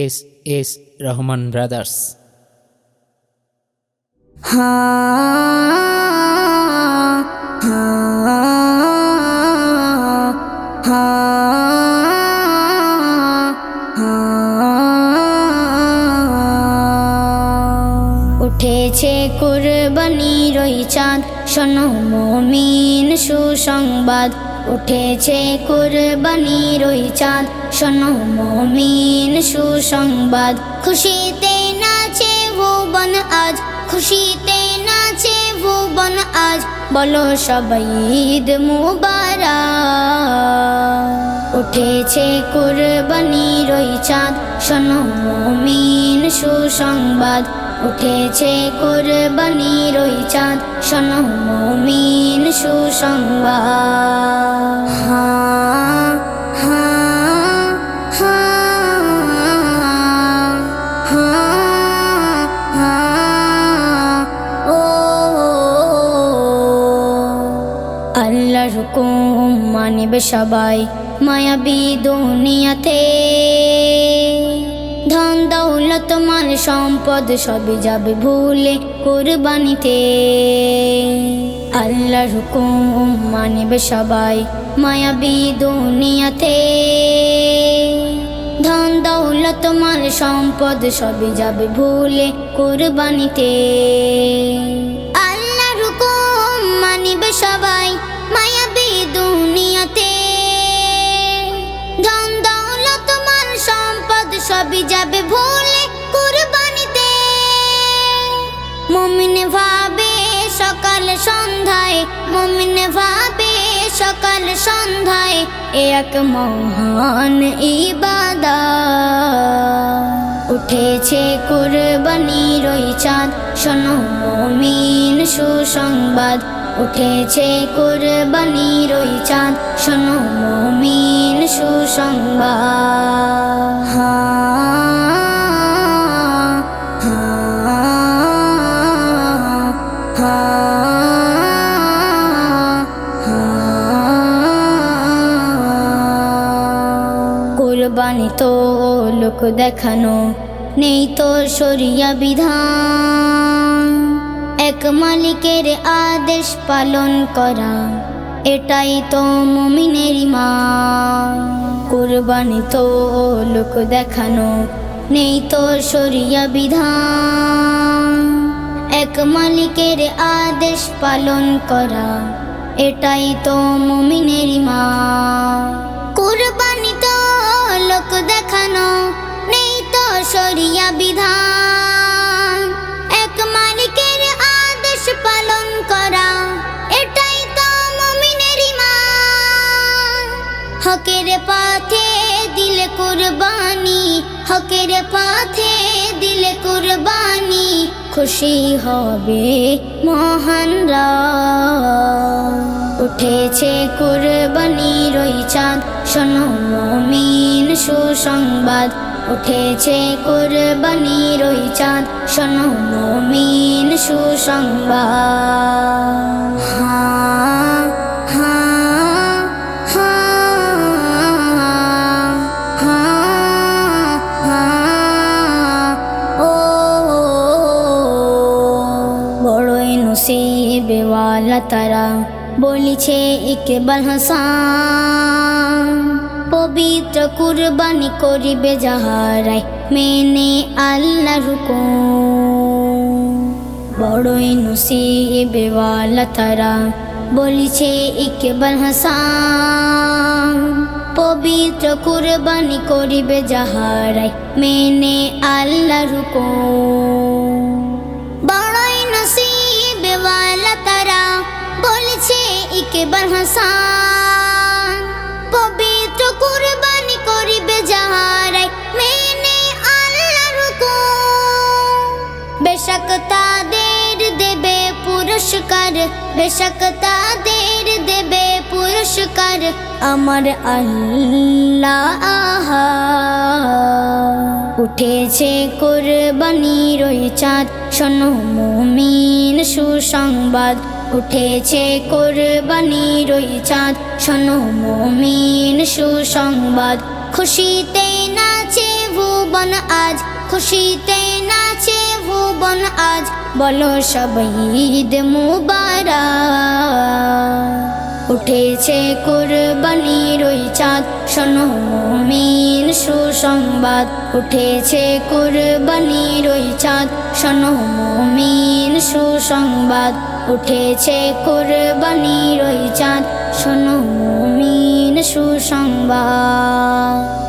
S S Rahman brothers. উঠেছে কুরবানি রই চাঁদ শোনো মমিন সুসংবাদ। উঠেছে কুরবানি রই চাঁদ। শোনো মমিন সুসংবাদ। খুশিতে নাচে ভুবন আজ। খুশিতে নাচে ভুবন আজ। বলো সবাই ঈদ মুবারক। উঠেছে কুরবানি রই চাঁদ। শোনো মমিন সুসংবাদ। উঠেছে কুরবানি রই চাঁদ। শোনো মমিন সুসংবাদ। হা, হা, হা, হা, হা, ও। আল্লাহর হুকুম মানিবে সবাই মায়াবী দুনিয়াতে। মাল সম্পদ সবই যাবে ভুলে কুরবানিতে। আল্লাহর হুকুম মানিবে সবাই মায়াবী দুনিয়াতে। ধন, দৌলত মাল সম্পদ সবই যাবে ভুলে কুরবানিতে। আল্লাহর হুকুম মানিবে সবাই মায়াবী দুনিয়াতে। ধন, দৌলত মাল সম্পদ সবই যাবে মমিনে ভাবে সকাল সন্ধ্যায় এক মহান ইবাদা উঠেছে কুরবানি রই চাঁদ শোনো মমিন সুসংবাদ। উঠেছে কুরবানি রই চাঁদ শোনো মমিন সুসংবাদ। হা, কোরবানি তো লোক দেখানো নেই তো সরিয়া বিধান। এক মালিকের আদেশ পালন করা, এটাই তো মুমিনের মা কোরবানি তো লোক দেখানো নেই তো সরিয়া বিধান। এক মালিকের আদেশ পালন করা, এটাই তো মুমিনের মা বিধান। এক মালিকের আদেশ পালন করা, এটাই তো মুমিনের হকের পথে দিলে কুরবানি, হকের পথে দিলে কুরবানি, খুশি হবে মহানরা। উঠেছে কুরবানি রই চাঁদ, শোনো মমিন সুসংবাদ। উঠেছে কুরবানি রই চাঁদ, শোনো মমিন সুসংবাদ। হা হা হা হা হা, ও বড়ই নসিবে ওয়ালা তারা, বলিছে ইকবাল হাসান। পবিত্র কুরবানি করিবে যাহারাই মেনে আল্লাহ হুকুম। বড়ই নসিবে ওয়ালা তারা, বলিছে ইকবাল হাসান, পবিত্র কুরবানি করিবে যাহারাই মেনে আল্লাহ হুকুম। বড়ই নসিবে ওয়ালা তারা, বলেছে ইকবাল হাসান বেশক তাদের দেবে পুরস্কার আমার আল্লাহ উঠেছে কুরবানি রই চাঁদ শোনো মুমিন সুসংবাদ উঠেছে কোরবানি রই চাঁদ শোনো মমিন সুসংবাদ খুশিতে নাচে ভুবন আজ খুশিতে আজ বলো সবাই ঈদ মুবারক। উঠেছে কুরবানির ওই চাঁদ, শোনো মুমিন সুসংবাদ। উঠেছে কুরবানির ওই চাঁদ, শোনো মুমিন সুসংবাদ। উঠেছে কুরবানির ওই চাঁদ, শোনো মুমিন সুসংবাদ।